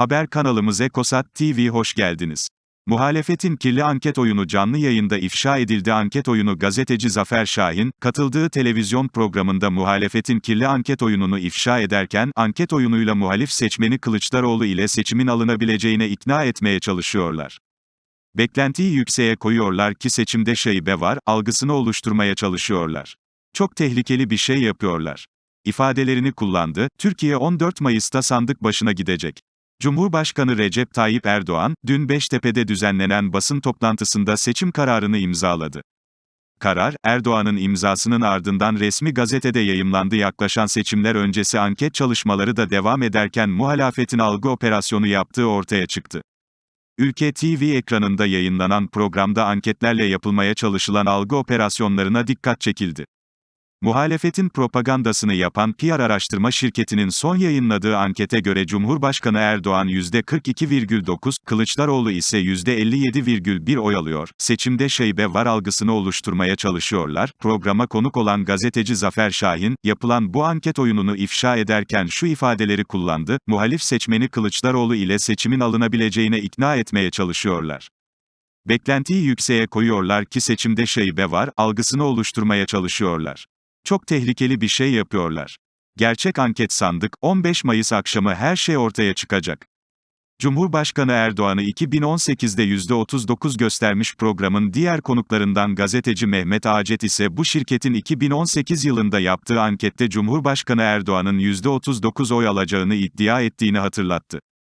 Haber kanalımız Ekosat TV hoş geldiniz. Muhalefetin kirli anket oyunu canlı yayında ifşa edildi. Anket oyunu gazeteci Zafer Şahin, katıldığı televizyon programında muhalefetin kirli anket oyununu ifşa ederken, anket oyunuyla muhalif seçmeni Kılıçdaroğlu ile seçimin alınabileceğine ikna etmeye çalışıyorlar. Beklentiyi yükseğe koyuyorlar ki seçimde şaibe var, algısını oluşturmaya çalışıyorlar. Çok tehlikeli bir şey yapıyorlar. İfadelerini kullandı, Türkiye 14 Mayıs'ta sandık başına gidecek. Cumhurbaşkanı Recep Tayyip Erdoğan, dün Beştepe'de düzenlenen basın toplantısında seçim kararını imzaladı. Karar, Erdoğan'ın imzasının ardından resmi gazetede yayımlandı yaklaşan seçimler öncesi anket çalışmaları da devam ederken muhalefetin algı operasyonu yaptığı ortaya çıktı. Ülke TV ekranında yayınlanan programda anketlerle yapılmaya çalışılan algı operasyonlarına dikkat çekildi. Muhalefetin propagandasını yapan PR araştırma şirketinin son yayınladığı ankete göre Cumhurbaşkanı Erdoğan %42,9, Kılıçdaroğlu ise %57,1 oy alıyor. Seçimde şaibe var algısını oluşturmaya çalışıyorlar. Programa konuk olan gazeteci Zafer Şahin, yapılan bu anket oyununu ifşa ederken şu ifadeleri kullandı. Muhalif seçmeni Kılıçdaroğlu ile seçimin alınabileceğine ikna etmeye çalışıyorlar. Beklentiyi yükseğe koyuyorlar ki seçimde şaibe var, algısını oluşturmaya çalışıyorlar. Çok tehlikeli bir şey yapıyorlar. Gerçek anket sandık, 15 Mayıs akşamı her şey ortaya çıkacak. Cumhurbaşkanı Erdoğan'ı 2018'de %39 göstermiş programın diğer konuklarından gazeteci Mehmet Acet ise bu şirketin 2018 yılında yaptığı ankette Cumhurbaşkanı Erdoğan'ın %39 oy alacağını iddia ettiğini hatırlattı.